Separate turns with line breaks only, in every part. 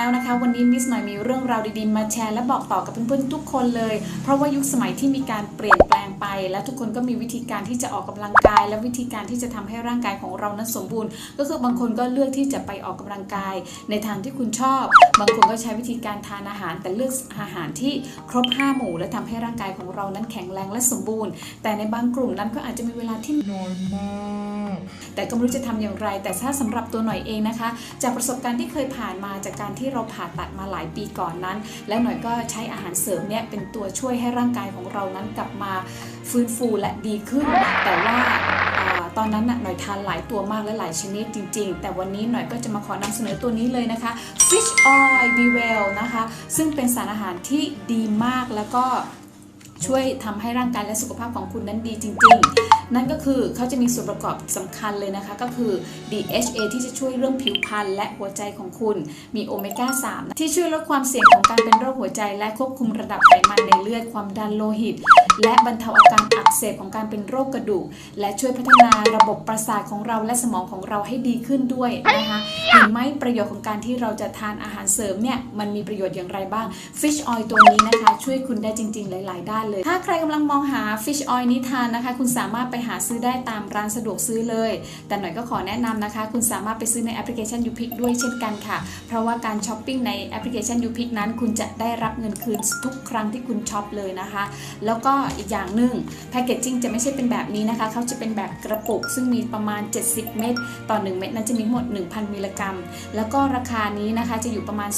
แล้วนะคะ วันนี้มิสหน่อยมีเรื่องราวดีๆ มาแชร์และบอกต่อกับเพื่อนๆทุกคนเลย เพราะว่ายุคสมัยที่มีการเปลี่ยนแปลงไป และทุกคนก็มีวิธีการที่จะออกกำลังกาย และวิธีการที่จะทำให้ร่างกายของเรานั้นสมบูรณ์ ก็คือบางคนก็เลือกที่จะไปออกกำลังกาย ในทางที่คุณชอบ บางคนก็ใช้วิธีการทานอาหาร แต่เลือกอาหารที่ครบห้าหมู่ และทำให้ร่างกายของเรานั้นแข็งแรงและสมบูรณ์ แต่ในบางกลุ่มนั้นก็อาจจะมีเวลาที่
น้อยมาก
แต่ก็ไม่รู้จะทำอย่างไร แต่ถ้าสำหรับตัวหน่อยเองนะคะ จากประสบการณ์ที่เคยผ่านมาจากการที่เราผ่าตัดมาหลายปีก่อนนั้น และหน่อยก็ใช้อาหารเสริมเนี่ยเป็นตัวช่วยให้ร่างกายของเรานั้นกลับมาฟื้นฟูและดีขึ้น แต่ว่าตอนนั้นน่ะหน่อยทานหลายตัวมากและหลายชนิดจริง ๆ แต่วันนี้หน่อยก็จะมาขอนำเสนอตัวนี้เลยนะคะ Fish Oil Be Well นะคะ ซึ่งเป็นสารอาหารที่ดีมากแล้วก็ ช่วยทำให้ร่างกายและสุขภาพของคุณนั้นดีจริง ๆ นั่นก็คือเขาจะมีส่วนประกอบสำคัญเลยนะคะ ก็คือ DHA ที่จะช่วยเรื่องผิวพรรณและหัวใจของคุณ มีโอเมก้า 3 ที่ช่วยลดความเสี่ยงของการเป็นโรคหัวใจและควบคุมระดับไขมันในเลือดความดันโลหิต และบรรเทาอาการอักเสบของการเป็นโรคกระดูก และช่วยพัฒนาระบบประสาทของเราและสมองของเราให้ดีขึ้นด้วยนะคะเห็นไหมประโยชน์ของการที่เราจะทานอาหารเสริมเนี่ยมันมีประโยชน์อย่างไรบ้าง Fish Oil ตัวนี้นะคะ ช่วยคุณได้จริง ๆ หลาย ๆ ด้านเลย ถ้าใครกำลังมองหา Fish Oil นี้ทานนะคะ คุณสามารถไปหาซื้อได้ตามร้านสะดวกซื้อเลย แต่หน่อยก็ขอแนะนำนะคะ คุณสามารถไปซื้อในแอปพลิเคชัน YouPick ด้วยเช่นกันค่ะ เพราะว่าการช้อปปิ้งในแอปพลิเคชัน YouPick นั้น คุณจะได้รับเงินคืนทุกครั้งที่คุณช็อปเลยนะคะ แล้วก็อีกอย่างหนึ่งแพคเกจจิ้งจะไม่ใช่เป็นแบบนี้นะคะเขาจะเป็นแบบกระปุก ซึ่งมีประมาณ 70 เม็ดต่อ 1 เม็ดนั้นจะมีหมด 1,000 มิลลิกรัม แล้วก็ราคานี้นะคะจะอยู่ประมาณ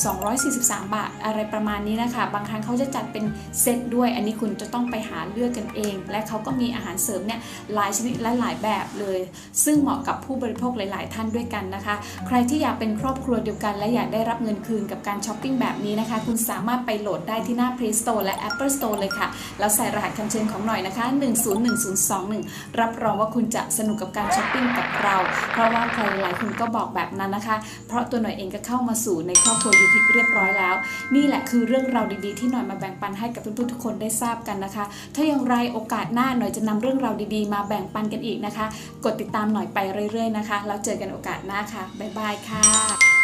243 บาทอะไรประมาณนี้นะคะ บางครั้งเขาจะจัดเป็นเซตด้วย อันนี้คุณจะต้องไปหาเลือกกันเอง และเขาก็มีอาหารเสริมเนี่ยหลายชนิดและหลายแบบเลย ซึ่งเหมาะกับผู้บริโภคหลาย ๆ ท่านด้วยกันนะคะ ใครที่อยากเป็นครอบครัวเดียวกัน และอยากได้รับเงินคืนกับการช้อปปิ้งแบบนี้นะคะ คุณสามารถไปโหลดได้ที่หน้า Play Store และ Apple Store เลยค่ะ แล้วใส่รหัสคำเชิญของหน่อยนะคะ 101021 รับรองว่าคุณจะสนุกกับการช้อปปิ้งกับเรา เพราะว่าใครหลายคนก็บอกแบบนั้นนะคะ เพราะตัวหน่อยเองก็เข้ามาสู่ในครอบครัวยูพิกเรียบร้อยแล้ว นี่แหละคือเรื่องราวดี ๆ ที่หน่อยมาแบ่งปันให้กับเพื่อนๆทุกคนได้ทราบกันนะคะ ถ้าอย่างไรโอกาสหน้าหน่อยจะนำเรื่องราวดีๆ มาแบ่งปันกันอีกนะคะ กดติดตามหน่อยไปเรื่อยๆนะคะ แล้วเจอกันโอกาสหน้าค่ะ บ๊ายบายค่ะ